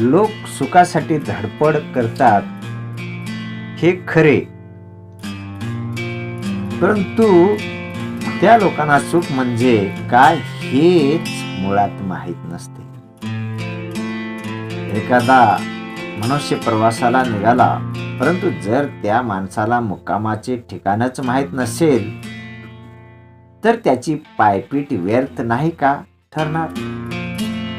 लोक सुखासाठी धडपड करतात हे खरे. परंतु त्या लोकांना सुख म्हणजे काय हेच मुळात माहीत नसते. एखादा मनुष्य प्रवासाला निघाला परंतु जर त्या माणसाला मुक्कामाचे ठिकाणच माहीत नसेल तर त्याची पायपीट व्यर्थ नाही का ठरणार?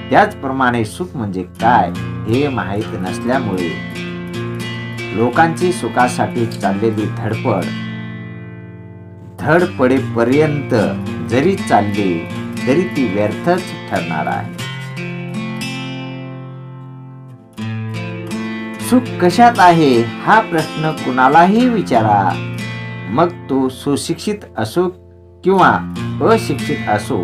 त्याचप्रमाणे सुख म्हणजे काय? हे माहीत नसल्यामुळे लोकांची सुखासाठी चाललेली धडपड धडपडेपर्यंत जरी चालली तरी ती व्यर्थच ठरणार आहे. सुख कशात आहे हा प्रश्न कुणालाही विचारा. मग तो सुशिक्षित असो किंवा अशिक्षित असो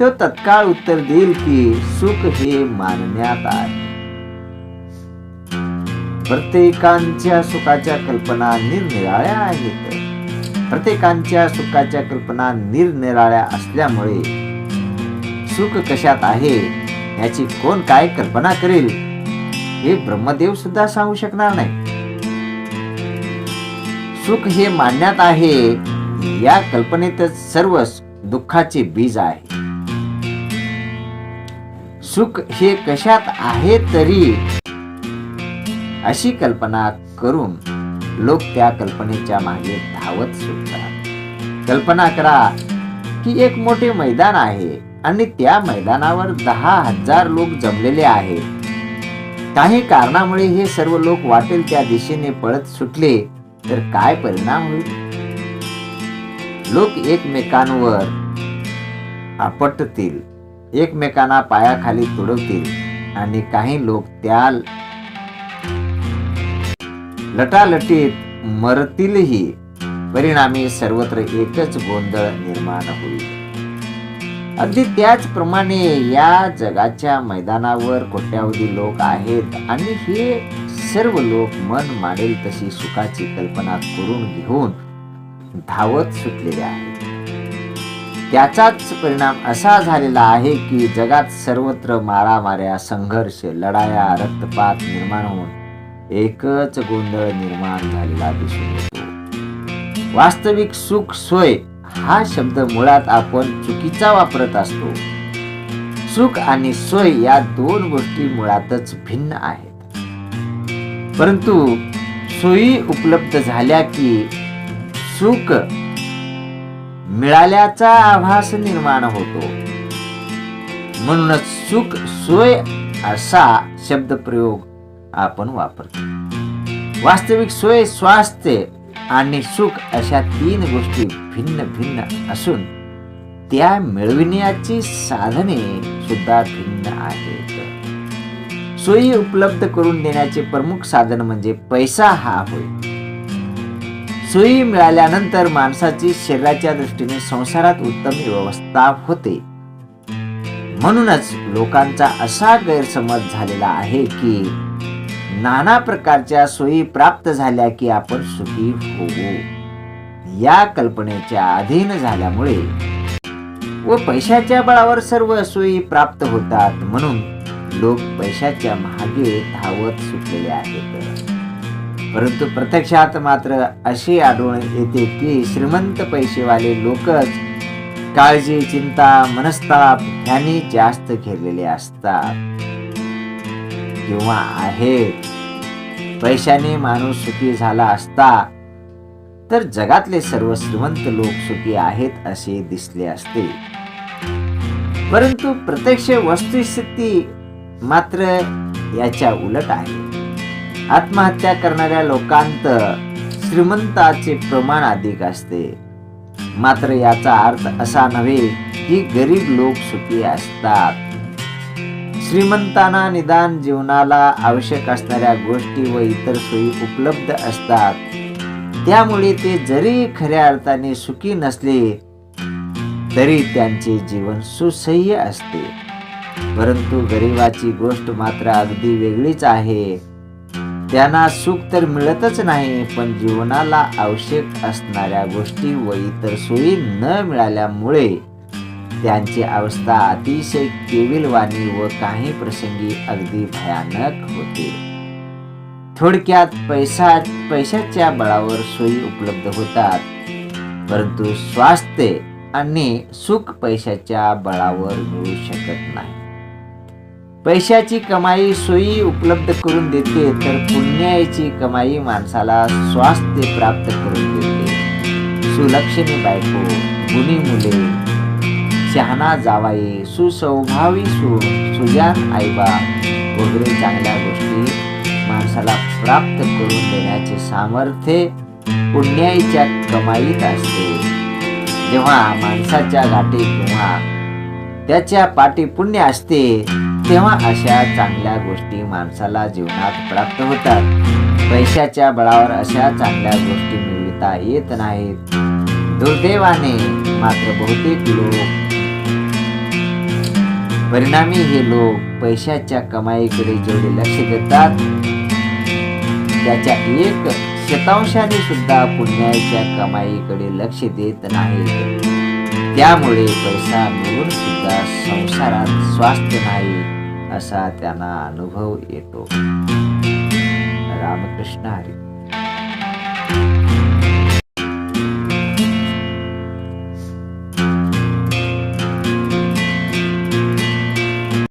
तो तत्काळ उत्तर देईल की सुख हे मानण्यात आहे. प्रत्येकांच्या सुखाच्या कल्पना निरनिराळ्या आहेत. प्रत्येकांच्या सुखाच्या कल्पना निरनिराळ्या असल्यामुळे सुख कशात आहे याची कोण काय कल्पना करेल हे ब्रह्मदेव सुद्धा सांगू शकणार नाही. सुख हे मानण्यात आहे या कल्पनेतच सर्व दुःखाचे बीज आहे. सुख हे कशात आहे तरी अशी कल्पना करून लोक त्या कल्पनेच्या मागे धावत सुटतात. कल्पना करा की एक मोठे मैदान आहे आणि त्या मैदानावर दहा हजार लोक जमलेले आहेत. काही कारणामुळे हे सर्व लोक वाटेल त्या दिशेने पळत सुटले तर काय परिणाम होईल? लोक एकमेकांवर आपटतील एकमेकांना पायाखाली तुडवतील आणि काही लोक त्या लटालटीत मरतीलही. परिणामी सर्वत्र एकच गोंधळ निर्माण होईल. अगदी त्याचप्रमाणे या जगाच्या मैदानावर कोट्यावधी लोक आहेत आणि हे सर्व लोक मन माडेल तशी सुखाची कल्पना करून घेऊन धावत सुटलेले आहेत. त्याचाच परिणाम असा झालेला आहे की जगात सर्वत्र मारामाऱ्या संघर्ष लढाया रक्तपात निर्माण होऊन एकच गोंधळ निर्माण झालेला दिसून येतो. वास्तविक सुख सोय हा शब्द मुळात आपण चुकीचा वापरत असतो. सुख आणि सोय या दोन गोष्टी मुळातच भिन्न आहेत. परंतु सोयी उपलब्ध झाल्या की सुख मिळाल्याचा आभास निर्माण होतो. म्हणूनच सुख सोय असा शब्द प्रयोग आपण वापरतो. वास्तविक सोय स्वास्थ्य आणि सुख अशा तीन गोष्टी भिन्न भिन्न असून त्या मिळविण्याची साधने सुद्धा भिन्न आहेत. सोयी उपलब्ध करून देण्याचे प्रमुख साधन म्हणजे पैसा हा होय. सोयी मिळाल्यानंतर माणसाची शरीराच्या दृष्टीने संसारात उत्तम व्यवस्था होते. म्हणूनच लोकांचा असा गैरसमज झालेला आहे की नाना प्रकारच्या सोयी प्राप्त झाल्या की आपण सुखी होऊ. या कल्पनेच्या अधीन झाल्यामुळे व पैशाच्या बळावर सर्व सोयी प्राप्त होतात म्हणून लोक पैशाच्या मागे धावत सुटलेले आहेत. परंतु प्रत्यक्षात मात्र असे आढळून येते की श्रीमंत पैसेवाले लोकच काळजी चिंता मनस्ताप ह्यांनी जास्त घेरलेले असतात. किंवा आहेत पैशाने माणूस सुखी झाला असता तर जगातले सर्व श्रीमंत लोक सुखी आहेत असे दिसले असते. परंतु प्रत्यक्ष वस्तुस्थिती मात्र याच्या उलट आहे. आत्महत्या करणाऱ्या लोकांत श्रीमंताचे प्रमाण अधिक असते. मात्र याचा अर्थ असा नव्हे की गरीब लोक सुखी असतात. श्रीमंतांना निदान जीवनाला आवश्यक असणाऱ्या गोष्टी व इतर सोयी उपलब्ध असतात. त्यामुळे ते जरी खऱ्या अर्थाने सुखी नसले तरी त्यांचे जीवन सुसह्य असते. परंतु गरिबाची गोष्ट मात्र अगदी वेगळीच आहे. त्यांना सुख तर मिळतच नाही पण जीवनाला आवश्यक असणाऱ्या गोष्टी व इतर सोयी न मिळाल्यामुळे त्यांची अवस्था अतिशय केविलवाणी व काही प्रसंगी अगदी भयानक होते. थोडक्यात पैसा पैशाच्या बळावर सोयी उपलब्ध होतात. परंतु स्वास्थ्य आणि सुख पैशाच्या बळावर मिळू शकत नाही. पैशाची कमाई सोयी उपलब्ध करून देते तर पुण्याची कमाई माणसाला स्वास्थ्य प्राप्त करून देते. सुलक्षणी बायको गुणी मुले शहाणा जावाई सुसौभावी सु सुजान आईबा वगैरे चांगल्या गोष्टी माणसाला प्राप्त करून देण्याचे सामर्थ्य पुण्याईच्या कमाईत असते. जेव्हा माणसाच्या गाठी किंवा त्याच्या पाठी पुण्य असते तेव्हा अशा चांगल्या गोष्टी माणसाला जीवनात प्राप्त होतात. पैशाच्या बळावर अशा चांगल्या गोष्टी मिळविता येत नाहीत. दुर्दैवाने मात्र बहुतेक लोक परिणामी हे लोक पैशाच्या कमाईकडे जेवढे लक्ष देतात त्याच्या एक शतांशाने सुद्धा पुण्याच्या कमाईकडे लक्ष देत नाहीत. त्यामुळे पैसा मिळून सुद्धा संसारात स्वास्थ्य नाही असा त्यांना अनुभव येतो. रामकृष्ण हरी.